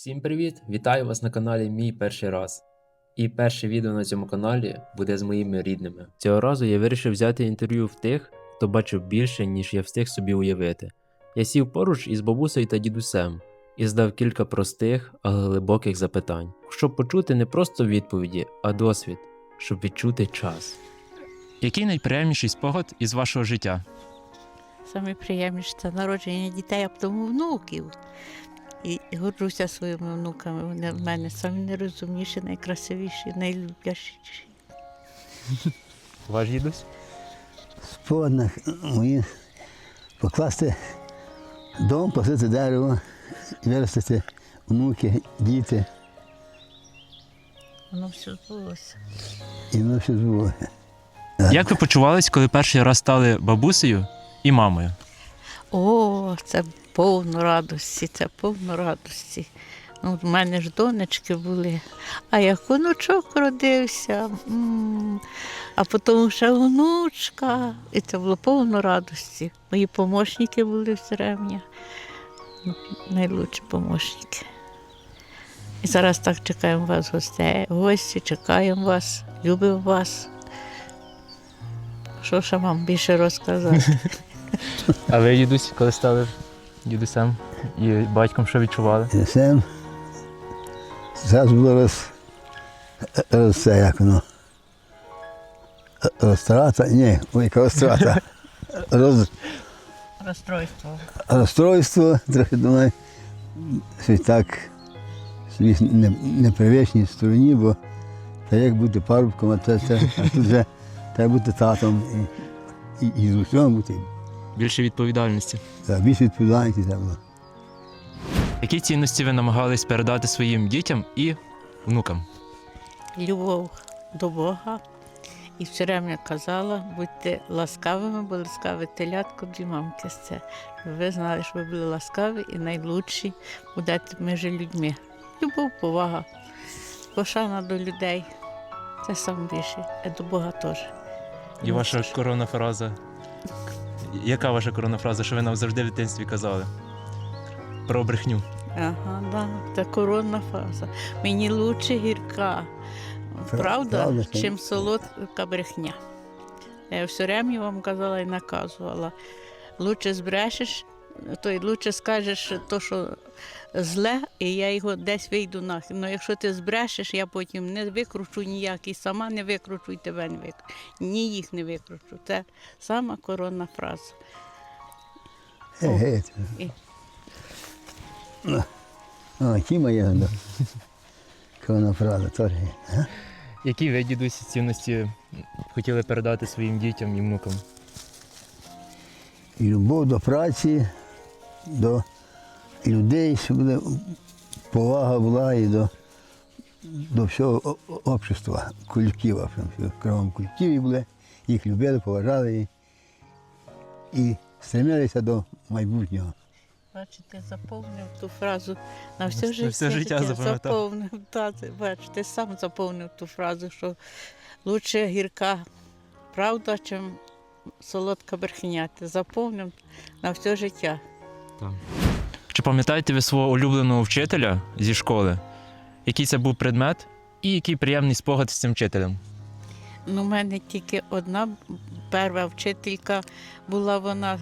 Всім привіт! Вітаю вас на каналі Мій перший раз. І перше відео на цьому каналі буде з моїми рідними. Цього разу я вирішив взяти інтерв'ю в тих, хто бачив більше, ніж я встиг собі уявити. Я сів поруч із бабусею та дідусем і здав кілька простих, але глибоких запитань, щоб почути не просто відповіді, а досвід, щоб відчути час. Який найприємніший спогад із вашого життя? Саме приємніше це народження дітей, а потім внуків. І горжуся своїми внуками. Вони в мене самі найрозумніші, найкрасивіші, найлюбляшіші. Ваш дідусь? спогадах моїх покласти дом, посадити дерево, виростити внуки, діти, Воно все збулося. і воно все збулося. Як ви почувались, коли перший раз стали бабусею і мамою? О, це повно радості, це повно радості. Ну, в мене ж донечки були, а як онучок родився, а потім ще внучка. І це було повно радості. Мої помощники були все рівня. Найлучші помощники. І зараз так чекаємо вас, гостей, гості, чекаємо вас, любимо вас. Що ще вам більше розказати? А ви, дідусь, коли стали дідусем і батьком, що відчували? Все. Зараз було роз, роз це, як воно. Розтрата, ні, яка розтрата. Роз, Розстройство. розстройство, трохи думаю, що так собі не, непривичній стороні, бо та як бути парубком, а, це, це, а тут вже треба бути татом і, і, і з усього бути. Більше відповідальності. Так, більше відповідальності треба. Які цінності ви намагались передати своїм дітям і внукам? Любов до Бога. І все время казала, будьте ласкавими, бо ласкаве телятко дві мамки з це. Ви знали, що ви були ласкаві і найлучші будете між людьми. Любов, повага, пошана до людей. Це саме більше, а до Бога теж. І ваша коронна фраза. Яка ваша коронна фраза, що ви нам завжди в дитинстві казали? Про брехню. Ага, да, це коронна фраза. Мені лучше гірка, правда, правда, чим солодка брехня. Я все время вам казала і наказувала. Лучше збрешеш, то й лучше скажеш то, що зле, і я його десь вийду нахід. Ну якщо ти збрешеш, я потім не викручу ніяк, і сама не викручу, і тебе не викручу. Ні їх не викручу. Це сама коронна фраза. Ті моє, да. Кона теж Які ви, дідусі, цінності хотіли передати своїм дітям і внукам? І любов до праці, до людей, щоб буде повага була і до, до всього общества, колектива. Кругом колективі були, їх любили, поважали і, і стремилися до майбутнього. Бачите, заповнив ту фразу на все На життя. все життя. Заповнив, та, ти бачите, сам заповнив ту фразу, що лучше гірка правда, чим солодка брехня. Ти заповнив на все життя. Чи пам'ятаєте ви свого улюбленого вчителя зі школи? Який це був предмет і який приємний спогад з цим вчителем? Ну, у мене тільки одна перша вчителька була, вона,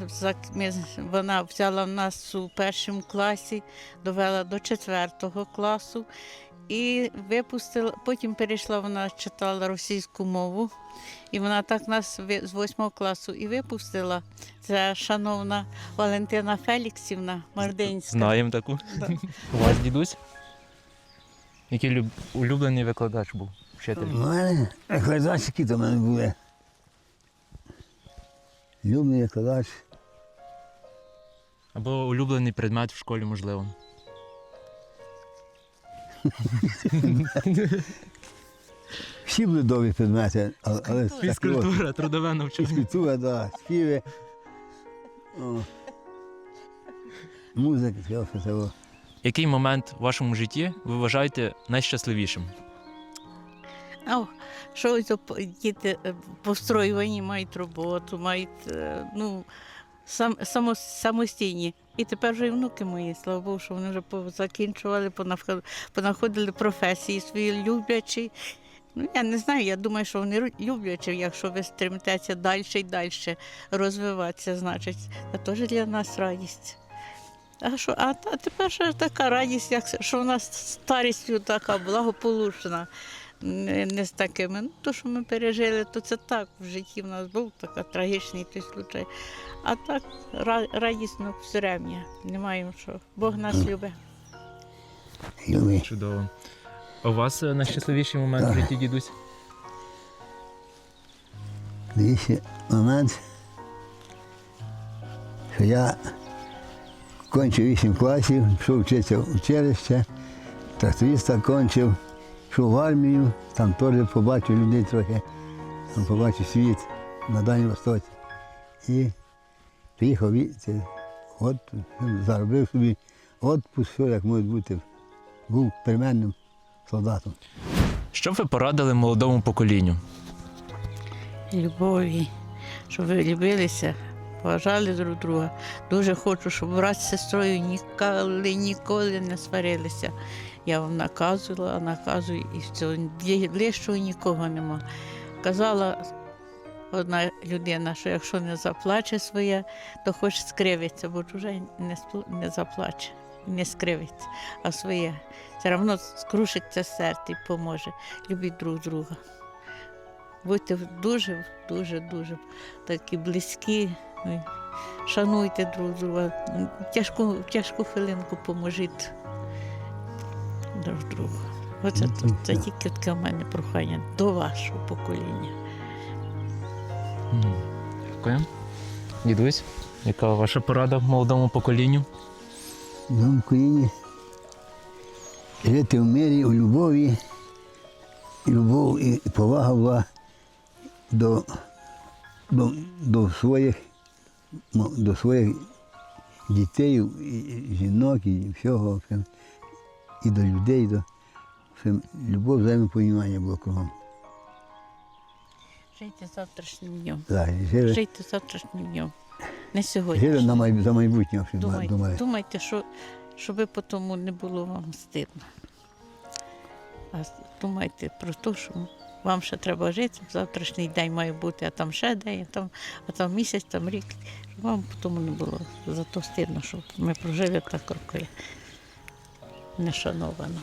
вона взяла в нас у першому класі, довела до четвертого класу і випустила, потім перейшла, вона читала російську мову, і вона так нас з восьмого класу і випустила. Це шановна Валентина Феліксівна Мардинська. Знаємо таку. Да. У вас дідусь? Який люб... улюблений викладач був вчитель? У мене викладачки до мене були. Любний викладач. Або улюблений предмет в школі, можливо. Всі були добрі предмети, але, але от- Фізкультура, трудове навчання. Фізкультура, да, співи. О. Музика, все, це було. Який момент в вашому житті ви вважаєте найщасливішим? А, що ось оп- діти е, построювані, мають роботу, мають е, ну, сам, само, самостійні. І тепер вже і внуки мої, слава Богу, що вони вже закінчували, понаходили професії свої люблячі. Ну, я не знаю, я думаю, що вони люблячі, якщо ви стремитеся далі і далі розвиватися, значить, це теж для нас радість. А що, а, та- тепер ще така радість, як, що вона з старістю така благополучна, не, не з такими. Ну, то, що ми пережили, то це так в житті в нас був такий трагічний той случай. А так радісно все время. Не маємо що. Бог нас любить. Любий. Чудово. А у вас е, найщасливіший момент в житті, дідусь? Дивіться, момент, що я кончив 8 класів, пішов вчитися в училище, тракториста кончив, пішов в армію, там теж побачив людей трохи, там побачив світ на Дальній Востоці. І приїхав це, от, заробив собі відпуск, все як може бути. Був переменним солдатом. Що б ви порадили молодому поколінню? любові, щоб ви любилися, поважали друг друга. Дуже хочу, щоб брат з сестрою ніколи, ніколи не сварилися. Я вам наказувала, наказую і все. Ближчого нікого нема. Казала одна людина, що якщо не заплаче своє, то хоч скривиться, бо чуже не, не заплаче, не скривиться, а своє. Все одно скрушиться серце і поможе. Любіть друг друга. Будьте дуже, дуже, дуже такі близькі. ну, Шануйте друг друга. Тяжку, тяжку хвилинку поможіть друг другу. Оце це, це тільки таке в мене прохання до вашого покоління. Дякую. Дідусь, яка ваша порада молодому поколінню? в Україні жити в мирі, у любові, любов і повага була до, до, до, своїх, до своїх дітей, і, жінок, і всього, і до людей, до, в общем, любов, взаємопонімання було кругом. Жийте завтрашнім днем. Так, і жили, Жийте завтрашнім днем. Не сьогодні. жили на май, за майбутнє, в общем, Думайте, думали. думайте, що, щоб потім не було вам стидно. А с- думайте про те, що вам ще треба жити, завтрашній день має бути, а там ще день, а там, а там місяць, там рік. Щоб вам потім не було за то стидно, щоб ми прожили так роки нешановано.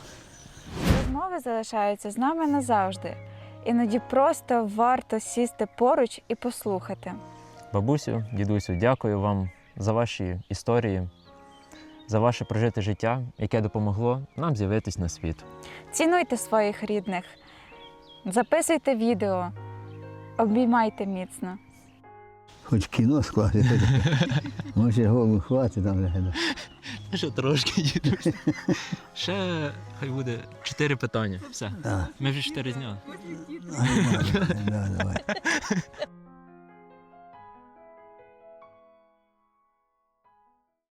Розмови залишаються з нами назавжди. Іноді просто варто сісти поруч і послухати. Бабусю, дідусю, дякую вам за ваші історії, за ваше прожите життя, яке допомогло нам з'явитись на світ. Цінуйте своїх рідних, записуйте відео, обіймайте міцно. Хоч кіно скласти, може голову хватить там. Ще трошки, дідусь. Ще хай буде чотири питання. Все. Ми вже чотири зняли. Да, давай.